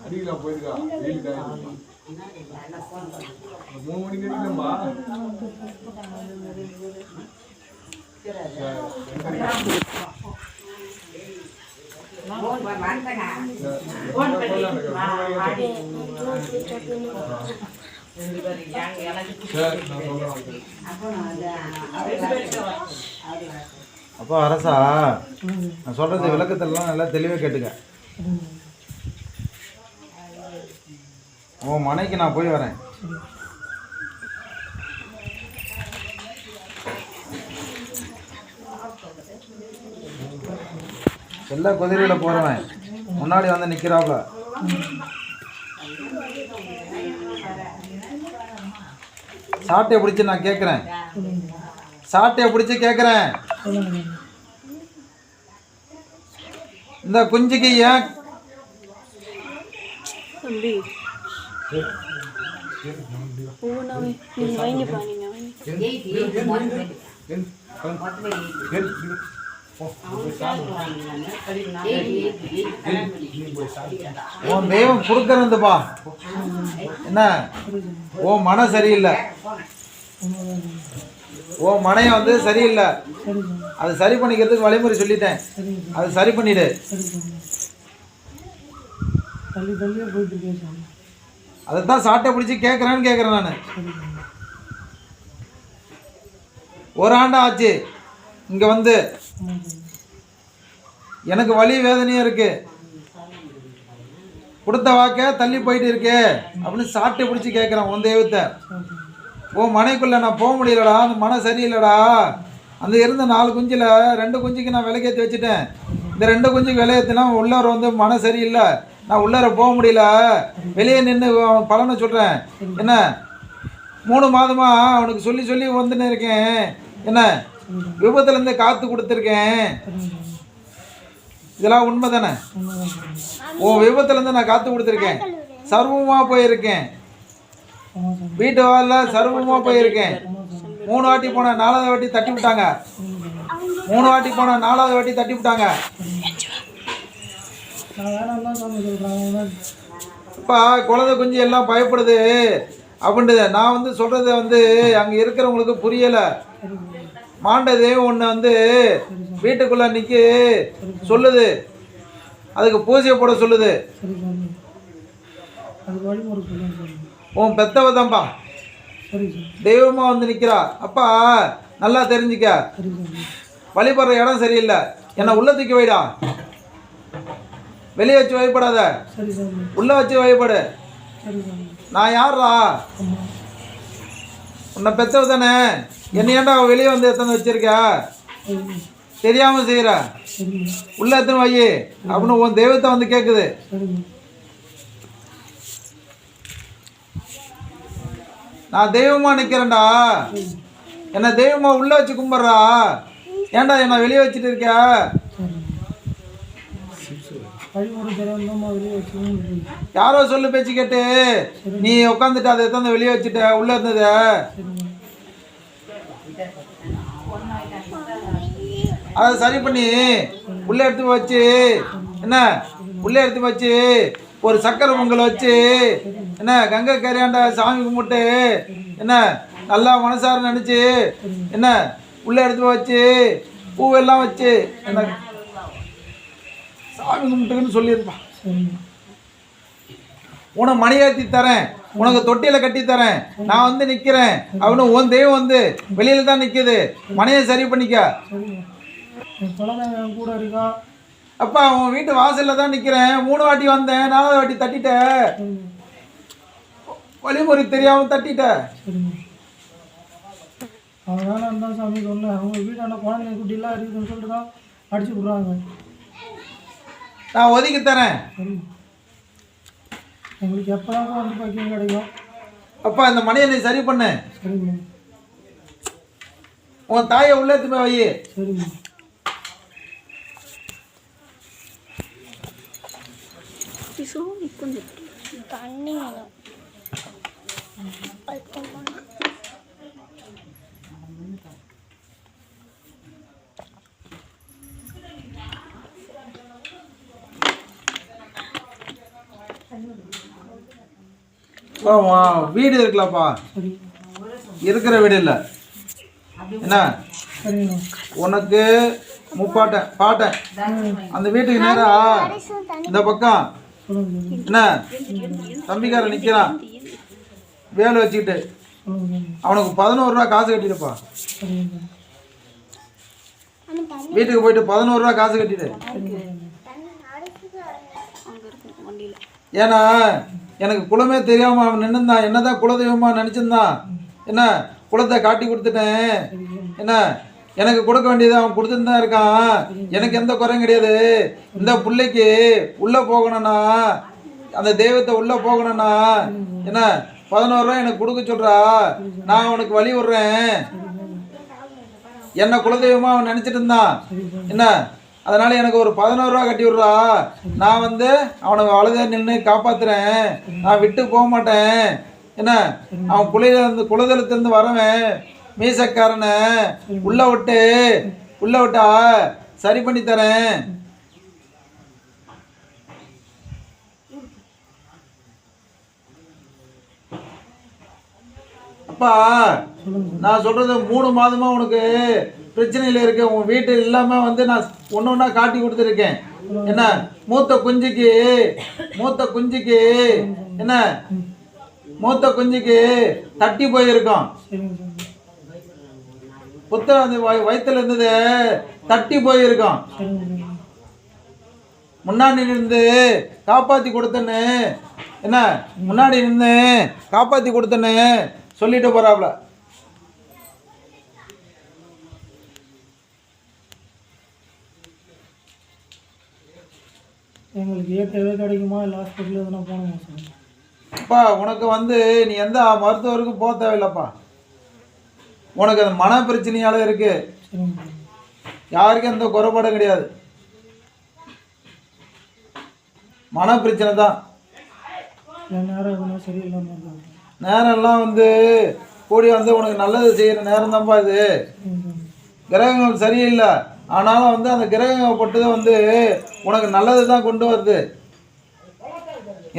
அடிக்கலாம் போயிருக்கா வெயில் காயும் மூணு மணிக்கு அடிக்கலாமா சரி நான் சொல்றேன் அப்போ அரசா? நான் சொல்கிறது விளக்கத்திலலாம் நல்லா தெளிவாக கேட்டுக்க. உன் மனைக்கு நான் போய் வரேன். எல்லா குதிரையில் போகிறவன் முன்னாடி வந்து நிற்கிறாப்ல சாட்டையை பிடிச்சி நான் கேட்குறேன் சாட்டையை பிடிச்சி கேட்குறேன் இந்த குஞ்சுக்கு ஏன் தம்பி உன் தெய்வம் கொடுக்கறதுப்பா என்ன? உன் மனம் சரியில்லை. உன் மனையை வந்து சரியில்லை. அது சரி பண்ணிக்கிறதுக்கு வழிமுறை சொல்லிட்டேன். அது சரி பண்ணிடு. தள்ளி தள்ளியே போயிட்டு இருக்கேன் சாமி. அதை தான் சாட்டை பிடிச்சி கேட்குறேன்னு கேட்குறேன் நான். ஒரு ஆண்டு ஆச்சு. இங்கே வந்து. எனக்கு வலி வேதனையும் இருக்கு. கொடுத்த வாக்க தள்ளி போயிட்டு இருக்கே. அப்படின்னு சாட்டை பிடிச்சி கேட்குறேன் உன் தெய்வத்தை. உன் மனைக்குள்ள நான் போக முடியலடா அந்த மனம் சரியில்லைடா. அந்த இருந்த நாலு குஞ்சில் ரெண்டு குஞ்சுக்கு நான் விலைக்கேற்றி வச்சுட்டேன். இந்த ரெண்டு குஞ்சுக்கு விலையேற்றினா உள்ளார வந்து மனம் சரியில்லை. நான் உள்ளார போக முடியல. வெளியே நின்று பலனை சொல்கிறேன் என்ன? மூணு மாதமா அவனுக்கு சொல்லி சொல்லி வந்துன்னு இருக்கேன். என்ன? விபத்துலேருந்து காத்து கொடுத்துருக்கேன். இதெல்லாம் உண்மை தானே உன் விபத்துலேருந்து நான் காத்து கொடுத்துருக்கேன். சர்வமாக போயிருக்கேன். வீட்டு வாழ சர்வமாக போயிருக்கேன். மூணு வாட்டி போனேன் நாலாவது வாட்டி தட்டி விட்டாங்க. மூணு வாட்டி போனேன் நாலாவது வாட்டி தட்டி விட்டாங்க. இப்போ குழந்தை குஞ்சு எல்லாம் பயப்படுது. அப்படின்றது நான் வந்து சொல்கிறது வந்து அங்கே இருக்கிறவங்களுக்கு புரியலை. மாண்ட தெய்வம் ஒன்று வந்து வீட்டுக்குள்ளே நிற்கி சொல்லுது. அதுக்கு பூஜை போட சொல்லுது. அதுக்கு வழிமுறை சொல்லுங்க. உன் பெத்தவ தான்ப்பா தெய்வமாக வந்து நிற்கிறா அப்பா நல்லா தெரிஞ்சுக்க. வழிபடுற இடம் சரியில்லை. என்னை உள்ள தூக்கி வைடா. வெளியே வச்சு வழிபடாத. உள்ள வச்சு வழிபடு. நான் ஆமாம் உன்னை பெத்தவ தானே? என்னை ஏன்டா வெளியே வந்து எத்தனை வச்சிருக்க? சரி தெரியாம செய்கிற உள்ள எத்தனை வை? அப்படின்னு உன் தெய்வத்தை வந்து கேட்குது நான் தெய்வமா நிற்கிறேன்டா என்னை தெய்வமா உள்ள வச்சு கும்பிட்றா. ஏன்டா என்னை வெளியே வச்சுட்டு இருக்க? யாரோ சொல்லு பேச்சு கேட்டு. நீ உட்காந்துட்டு அதை எத்தனை வெளியே வச்சுட்ட? உள்ள இருந்தத? அதை சரி பண்ணி உள்ள எடுத்து வச்சு. என்ன? உள்ள எடுத்து வச்சு. ஒரு சக்கரை பொங்கல் வச்சு என்ன கங்கை கரையாண்ட சாமி கும்பிட்டு என்ன நல்லா மனசார நினச்சி என்ன உள்ளே எடுத்து வச்சு பூவெல்லாம் வச்சு என்ன சாமி கும்பிட்டுன்னு சொல்லியிருப்பான் உனக்கு மணி ஏற்றி தரேன் உனக்கு தொட்டியில் கட்டி தரேன் நான் வந்து நிற்கிறேன் அவனு உன் தெய்வம் வந்து வெளியில் தான் நிற்கிது மனையை சரி பண்ணிக்க. கூட இருக்கா? அப்பா உன் வீட்டு வாசல்ல தான் நிக்கிறேன். மூணு வாட்டி வந்தேன் நாலாவது வாட்டி தட்டிட்ட. வழிமுறை தெரியாம தட்டிட்ட. சரிங்க வேணாம் தான் சாமி சொன்னேன் அவங்க வீட்டாண்ட குழந்தைங்க குட்டிலாம் இருக்குதுன்னு சொல்லிட்டு தான் அடிச்சு விட்றாங்க. நான் ஒதுக்கி தரேன். சரி எங்களுக்கு எப்போதான் வந்து பக்கியம் கிடைக்கும்? அப்பா இந்த மணியை நீ சரி பண்ணு. சரிம்மா உன் தாயை உள்ளே போய் வை. சரிம்மா பிசோ கொஞ்சம் தண்ணி வீடு இருக்குல்லப்பா. இருக்கிற வீடு இல்லை. என்ன? உனக்கு முப்பாட்டேன் பாட்டேன் அந்த வீட்டுக்கு நேரா. இந்த பக்கம். என்ன? தம்பிக்காரன் நிற்கிறான் வேலை வச்சுக்கிட்டு. அவனுக்கு பதினோரு ரூபா காசு கட்டிடுப்பா. வீட்டுக்கு போயிட்டு பதினோரு ரூபா காசு கட்டிடு. ஏன்னா எனக்கு குலமே தெரியாம அவன் நின்றுந்தான் என்னதான் குலதெய்வமா நினச்சிருந்தான். என்ன? குலத்தை காட்டி கொடுத்துட்டேன். என்ன? எனக்கு கொடுக்க வேண்டியது அவன் கொடுத்துட்டு தான் இருக்கான். எனக்கு எந்த குறையும் கிடையாது. இந்த பிள்ளைக்கு உள்ளே போகணும்னா அந்த தெய்வத்தை உள்ளே போகணும்னா என்ன பதினோரு ரூபா எனக்கு கொடுக்க சொல்றா. நான் அவனுக்கு வழி விடுறேன். என்ன குலதெய்வமா அவன் நினச்சிட்டு இருந்தான். என்ன அதனால எனக்கு ஒரு பதினோரு ரூபா கட்டி விட்றா. நான் வந்து அவனை அழுத நின்று காப்பாத்துறேன். நான் விட்டு போக மாட்டேன். என்ன அவன் குலையில இருந்து வரவன். மீசக்காரனை. உள்ள விட்டு உள்ள விட்டா சரி பண்ணி தரேன். அப்பா நான் சொல்றது மூணு மாதமா உனக்கு பிரச்சனையில இருக்க உன் வீட்டு இல்லாம வந்து நான் ஒன்று ஒன்றா காட்டி கொடுத்துருக்கேன். என்ன? மூத்த குஞ்சுக்கு மூத்த குஞ்சுக்கு என்ன? மூத்த குஞ்சுக்கு தட்டி போயிருக்கோம். சரிங்க சாமி புத்தகம் அந்த வய- வயித்துல இருந்தது தட்டி சாமி முன்னாடி நின்று காப்பாற்றி கொடுத்தேன்னு. என்ன? முன்னாடி நின்று காப்பாற்றி கொடுத்தேன்னு சொல்லிட்டு போறாப்ல. எங்களுக்கு ஏற்கனவே கிடைக்குமா? இல்லை ஹாஸ்பிட்டல் எதுனா போகணுமா அப்பா உனக்கு வந்து நீ எந்த மருத்துவருக்கும் போக தேவையில்லப்பா. உனக்கு அந்த மன பிரச்சனையால இருக்கு. யாருக்கும் எந்த குறைபாடும் கிடையாது. மன பிரச்சனை தான். நேரம் எல்லாம் நேரம்லாம் வந்து கூடி வந்து உனக்கு நல்லது செய்கிற நேரம் தான்ப்பா இது. கிரகங்கள் சரியில்லை. ஆனாலும் வந்து அந்த கிரகங்கள் பட்டது வந்து உனக்கு நல்லது தான் கொண்டு வருது.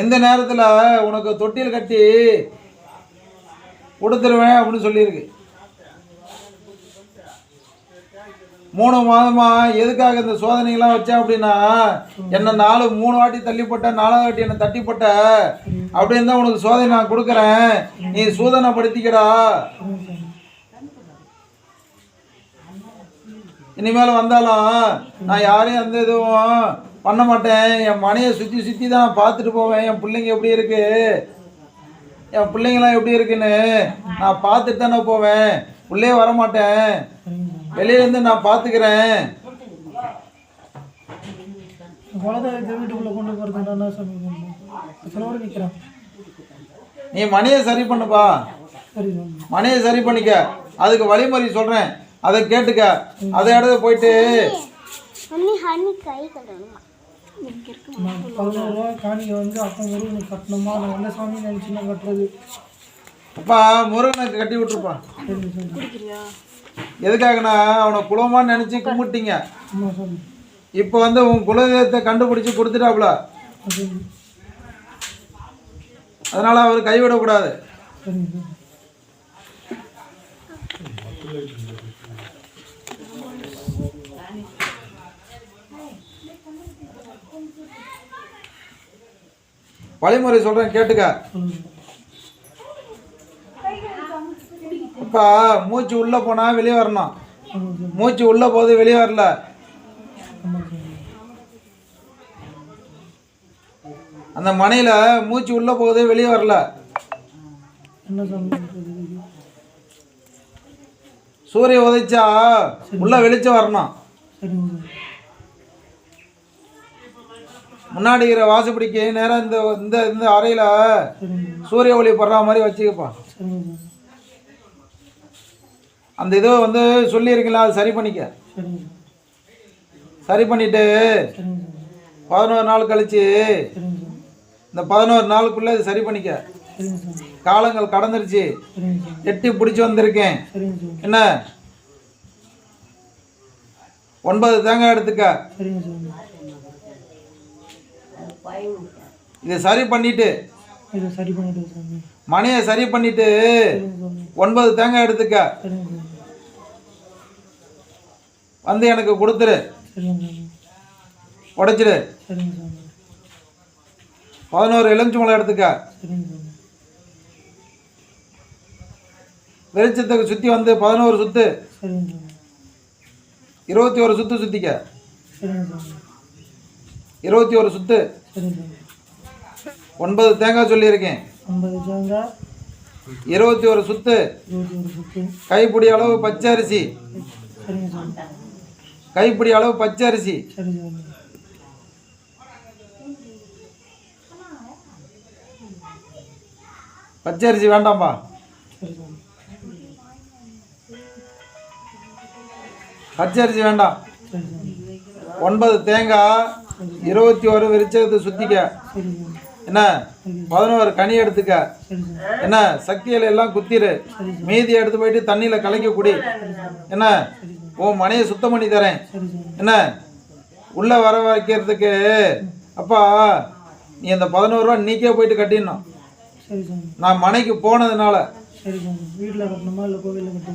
இந்த நேரத்தில் உனக்கு தொட்டில் கட்டி கொடுத்துருவேன் அப்படின்னு சொல்லியிருக்கு. மூணு மாதமா எதுக்காக இந்த சோதனைகள்லாம் வச்சேன் அப்படின்னா என்ன நாலு மூணு வாட்டி தள்ளிப்பட்ட நாலாவது வாட்டி என்னை தட்டிப்பட்ட அப்படின்னு தான் உனக்கு சோதனை நான் கொடுக்குறேன். நீ சூதனைப்படுத்திக்கடா. இனிமேல் வந்தாலும் நான் யாரையும் அந்த இதுவும் பண்ண மாட்டேன். என் மனையை சுற்றி சுற்றி தான் நான் பார்த்துட்டு போவேன். என் பிள்ளைங்க எப்படி இருக்கு? என் பிள்ளைங்களாம் எப்படி இருக்குன்னு நான் பார்த்துட்டு தானே போவேன். உள்ளே வர மாட்டேன் வெளியிலேருந்து நான் பார்த்துக்கிறேன். குலதெய்வத்தை வீட்டுக்குள்ளே கொண்டு போகிறது என்ன சாமி பண்ணணும் அதோடு நிற்கிறேன் நீ மனையை சரி பண்ணுப்பா. சரி மனையை சரி பண்ணிக்க. அதுக்கு வழிமுறை சொல்கிறேன் அதை கேட்டுக்க. அதை இடத்துல போயிட்டு. பதினோரு ரூபா காணிக்கை வந்து அப்போ முருகனுக்கு கட்டணுமா நான் என்ன சாமி நினச்சினா கட்டுறது. அப்பா முருகனுக்கு கட்டி விட்டுருப்பா. எதுக்காகனா அவனை குலமான்னு நினச்சி கும்பிட்டீங்க. இப்போ வந்து உன் குலதெய்வத்தை கண்டுபிடிச்சி கொடுத்துட்டாப்புல. அதனால் அதனால அவர் கைவிடக்கூடாது. வழிமுறை சொல்கிறேன் கேட்டுக்க. இப்போ மூச்சு உள்ளே போனால் வெளியே வரணும். மூச்சு உள்ளே போகுது வெளியே வரல. அந்த மனையில் மூச்சு உள்ளே போகுது வெளியே வரல. சூரிய உதைச்சா உள்ள வெளிச்சம் வரணும். முன்னாடி இருக்கிற வாசப்படிக்கு நேரம் இந்த இந்த இந்த அறையில் சூரிய ஒளி படுற மாதிரி வச்சுக்கப்பா. அந்த இதை வந்து சொல்லியிருக்கீங்களா? அது சரி பண்ணிக்க. சரி பண்ணிவிட்டு பதினோரு நாள் கழித்து இந்த பதினோரு நாளுக்குள்ளே இது சரி பண்ணிக்க. காலங்கள் கடந்துருச்சு. எட்டி பிடிச்சி வந்திருக்கேன். என்ன? ஒன்பது தேங்காய் எடுத்துக்க. இதை சரி பண்ணிட்டு மனையை சரி மணியை சரி பண்ணிட்டு ஒன்பது தேங்காய் எடுத்துக்க. வந்து எனக்கு கொடுத்துரு. உடைச்சிடு பதினோரு எலுமிச்சம்பழம் எடுத்துக்க. சரிங்க சாமி. வெளிச்சத்துக்கு சுற்றி வந்து பதினோரு சுத்து. இருபத்தி ஒரு சுத்து சுற்றிக்க இருபத்தி ஒரு சுத்து. ஒன்பது தேங்காய் சொல்லியிருக்கேன். இருபத்தி ஒரு சுத்து. கைப்பிடி அளவு பச்சை அரிசி கைப்பிடி அளவு பச்சை அரிசி. பச்சை அரிசி வேண்டாம்பா. பச்சை அரிசி வேண்டாம். ஒன்பது தேங்காய் இருபத்தி ஒரு விரிச்சகத்தை சுற்றிக்க என்ன? பதினோரு கனி எடுத்துக்க. என்ன? சக்தியில எல்லாம் குத்திரு. மீதி எடுத்து போயிட்டு தண்ணியில் கலக்கி குடி. என்ன? உன் மனையை சுத்தம் பண்ணி தரேன். என்ன? உள்ள வர வைக்கிறதுக்கு அப்பா நீ அந்த பதினோரு ரூபா நீக்கே போயிட்டு கட்டிடணும். நான் மனைக்கு போனதுனால.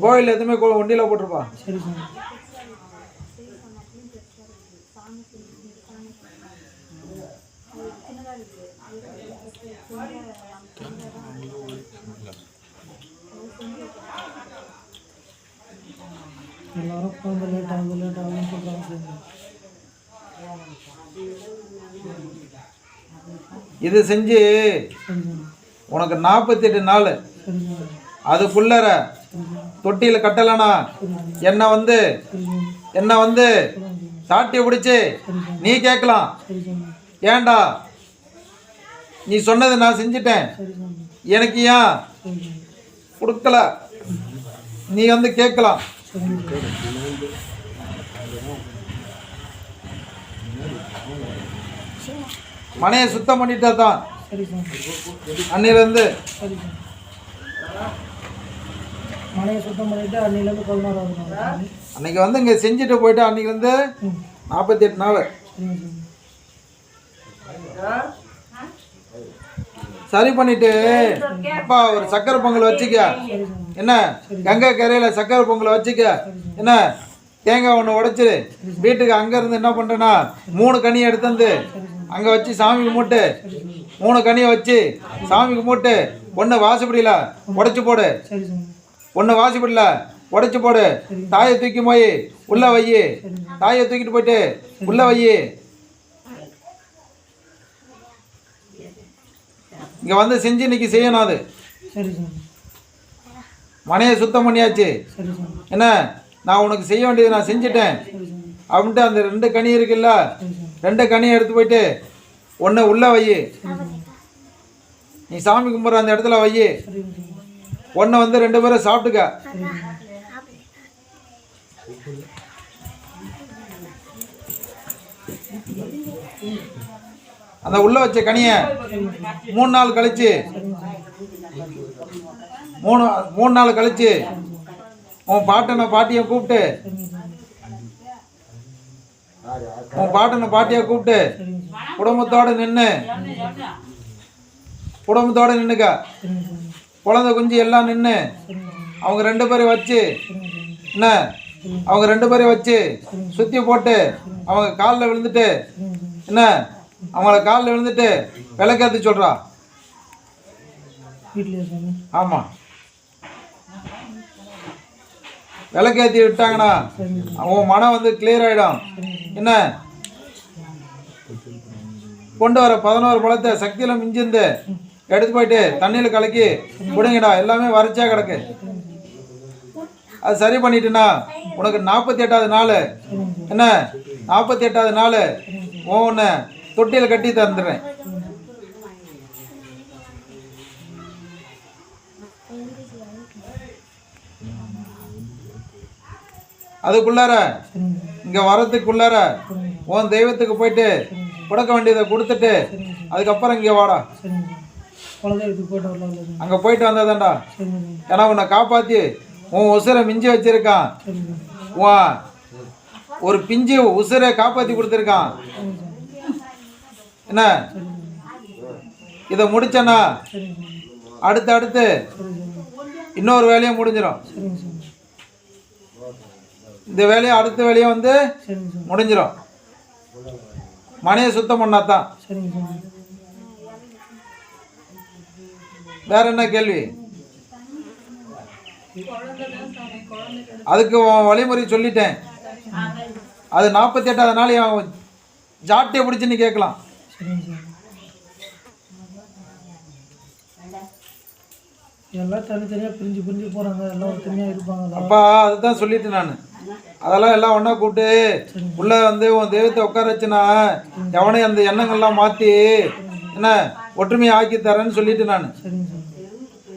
கோயில் எதுவுமே ஒண்டியில போட்டிருப்பா. சாமி அவங்க லேட் ஆகுது லேட் ஆகுதுன்னு சொல்கிறாங்க இது செஞ்சு உனக்கு நாற்பத்தெட்டு நாள். அதுக்குள்ளற தொட்டியில் கட்டலைனா என்னை வந்து? என்னை வந்து? சாட்டி பிடிச்சி நீ கேட்கலாம். ஏண்டா? ஏன்டா நீ சொன்னதை நான் செஞ்சிட்டேன். எனக்கு ஏன் கொடுக்கல? நீ வந்து கேட்கலாம். மனையை சுத்தம் பண்ணிட்டா தான். அன்னிலேருந்து. மனையை சுத்தம் பண்ணிட்டு அன்னிலேருந்து பதினோராவது அன்னைக்கு வந்து இங்கே செஞ்சுட்டு போயிட்டு அன்னைக்கு வந்து நாற்பத்தி எட்டு நாள் சரி பண்ணிட்டு அப்பா ஒரு சக்கரை பொங்கல் வச்சுக்க. என்ன? கங்கை கரையில் சக்கரை பொங்கல் வச்சுக்க. என்ன? தேங்காய் ஒன்று உடைச்சிரு. வீட்டுக்கு அங்கேருந்து என்ன பண்ணுறேன்னா மூணு கனியை எடுத்து வந்து அங்கே வச்சு சாமி கும்பிட்டு மூணு கனியை வச்சு சாமி கும்பிட்டு ஒன்று வாசப்படியில் உடச்சி போடு. ஒன்று வாசப்படியில் உடச்சி போடு. தாயை தூக்கி போய் உள்ளே வை தாயை தூக்கிட்டு போயிட்டு உள்ளே வை இங்கே வந்து செஞ்சு இன்னைக்கு செய்யணும் அது. சரி சாமி. மனையை சுத்தம் பண்ணியாச்சு. சரி சாமி. என்ன? நான் உனக்கு செய்ய வேண்டியது நான் செஞ்சுட்டேன். அப்படின்ட்டு அந்த ரெண்டு கனி இருக்குல்ல? ரெண்டு கனியை எடுத்து போயிட்டு ஒன்று உள்ளே வை. நீ சாமி கும்பிட்ற அந்த இடத்துல வை. ஒன்றை வந்து ரெண்டு பேரும் சாப்பிட்டுக்க. அந்த உள்ளே வச்ச கனியை மூணு நாள் கழிச்சு மூணு மூணு நாள் கழிச்சு உன் பாட்டனை பாட்டியை கூப்பிட்டு உன் பாட்டனை பாட்டியை கூப்பிட்டு குடும்பத்தோடு நின்று குடும்பத்தோடு நின்றுக்க குழந்தை குஞ்சு எல்லாம் நின்று அவங்க ரெண்டு பேரும் வச்சு என்ன? அவங்க ரெண்டு பேரும் வச்சு சுற்றி போட்டு அவங்க காலில் விழுந்துட்டு என்ன? அவங்கள காலில் விழுந்துட்டு விளக்கேற்றி சொல்கிறா ஆமாம் விளக்கேற்றி விட்டாங்கன்னா அவன் மனம் வந்து கிளியர் ஆகிடும் என்ன? கொண்டு வர பதினோரு பழத்தை சக்தியில் மிஞ்சிருந்து எடுத்து போயிட்டு தண்ணியில் கலக்கி விடுங்கடா. எல்லாமே வறட்சியாக கிடக்கு. அது சரி பண்ணிட்டேன்னா உனக்கு நாற்பத்தி எட்டாவது நாள். என்ன? நாற்பத்தி எட்டாவது நாள். உன்னை தொட்டியில் கட்டி தந்துடுறேன். அதுக்குள்ளார இங்கே வரதுக்குள்ளார உன் தெய்வத்துக்கு போயிட்டு கொடுக்க வேண்டியதை கொடுத்துட்டு அதுக்கப்புறம் இங்கே வாடா. போயிட்டு அங்கே போயிட்டு வந்ததாண்டா ஏன்னா உன்னை காப்பாற்றி உன் உசுரை மிஞ்சி வச்சிருக்கான். உன் ஒரு பிஞ்சு உசுரை காப்பாற்றி கொடுத்துருக்கான். என்ன? இதை முடிச்சேன்னா அடுத்து அடுத்து இன்னொரு வேலையும் முடிஞ்சிடும் இந்த வேலையும் அடுத்த வேலையும் வந்து முடிஞ்சிடும் மனையை சுத்தம் பண்ணாதான் தான். வேற என்ன கேள்வி? அதுக்கு உன் வழிமுறை சொல்லிட்டேன். அது நாற்பத்தி எட்டாவது நாள் ஜாட்டியை பிடிச்சி நீ கேட்கலாம். எல்லாம் தனித்தனியாக பிரிஞ்சு பிரிஞ்சு போகிறாங்க எல்லாம் தனியாக இருப்பாங்க அப்பா அதுதான் சொல்லிட்டேன் நான். அதெல்லாம் எல்லாம் ஒன்றா கூப்பிட்டு உள்ளே வந்து உன் தெய்வத்தை உட்கார வச்சுனா எவனையும் அந்த எண்ணங்கள்லாம் மாற்றி என்ன ஒற்றுமையை ஆக்கி தரேன்னு சொல்லிட்டு நான்.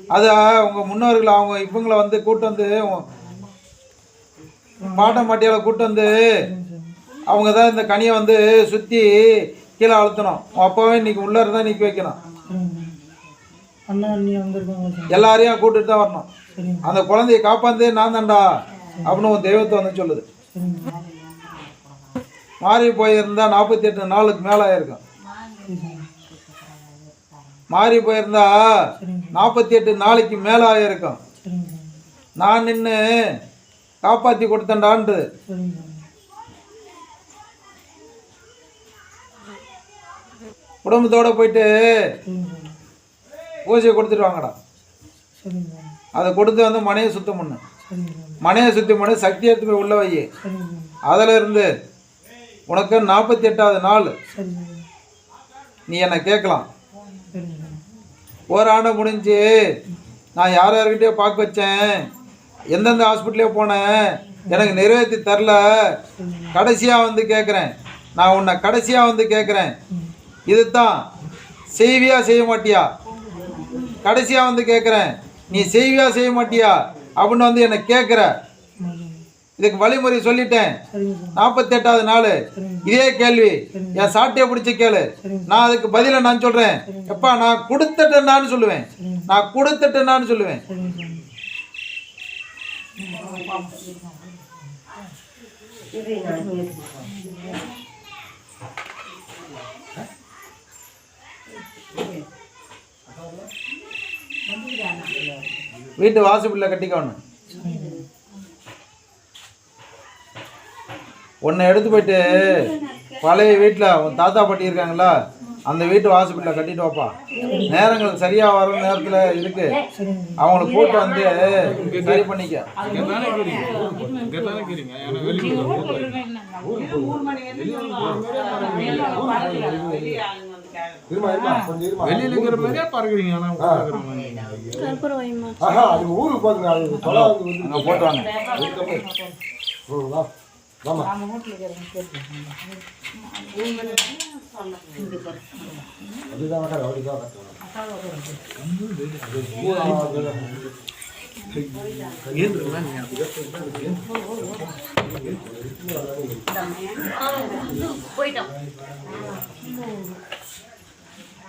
அது உங்கள் முன்னோர்கள் அவங்க இவங்களை வந்து கூட்டு வந்து பாட்டம் பாட்டியால் கூட்டு வந்து அவங்க தான் இந்த கனியை வந்து சுற்றி கீழே அழுத்தணும். உன் அப்பாவே இன்னைக்கு உள்ளே தான் நிற்க வைக்கணும். அண்ணா அண்ணி எல்லாரையும் கூட்டிட்டு தான் வரணும். அந்த குழந்தைய காப்பாந்தே நான் தான்டா அப்படின்னு உன் தெய்வத்தை வந்து சொல்லுது. மாறி போயிருந்தா நாற்பத்தி எட்டு நாளுக்கு மேலே ஆயிருக்கும். மாறி போயிருந்தா நாற்பத்தி எட்டு நாளைக்கு மேலே ஆயிருக்கும். நான் நின்று காப்பாற்றி கொடுத்தேன்டான்ட்டு குடும்பத்தோட போயிட்டு ஊசியை பூஜையை கொடுத்துட்டு வாங்கடா. அதை கொடுத்து வந்து மனையை சுத்தம் பண்ணு. மனையை சுத்தம் பண்ணி சக்தி எடுத்து போய் உள்ள வை. அதில் இருந்து உனக்கு நாற்பத்தி எட்டாவது நாள். நீ என்னை கேட்கலாம். ஒரு ஆண்டை முடிஞ்சு நான் யார் யார்கிட்டயோ பார்க்க வச்சேன். எந்தெந்த ஹாஸ்பிட்டலே போனேன். எனக்கு நிறைவேற்றி தரல. கடைசியாக வந்து கேட்குறேன் நான் உன்னை கடைசியாக வந்து கேட்குறேன் இதுதான். செய்வியா செய்ய மாட்டியா கடைசியாக வந்து கேட்குறேன் நீ செய்வியா செய்ய மாட்டியா அப்படின்னு வந்து என்னை கேட்குற இதுக்கு வழிமுறை சொல்லிட்டேன். நாற்பத்தெட்டாவது நாள். இதே கேள்வி. என் சாட்டையை பிடிச்சி கேளு. நான் அதுக்கு பதிலை நான் சொல்கிறேன் எப்பா நான் கொடுத்துட்டேன்னான்னு சொல்லுவேன். நான் கொடுத்துட்டேன்னான்னு சொல்லுவேன். வீட்டு வாசப்பில்ல கட்டிக்கணும் உன்னை எடுத்து போயிட்டு பழைய வீட்டில் உன் தாத்தா பாட்டி இருக்காங்களா அந்த வீட்டு வாசிப்பில் கட்டிட்டு வைப்பா நேரங்கள் சரியா வர நேரத்தில் இருக்கு அவங்கள கூட்டு வந்து சரி பண்ணிக்க வெளியில இருக்கிற மாதிரியே பறக்குறீங்க ஆனா அது ஊருக்கு போதுங்க அது தொலை வந்து போட்டாங்க அதுதான் அதுதான் போயிட்டோம்.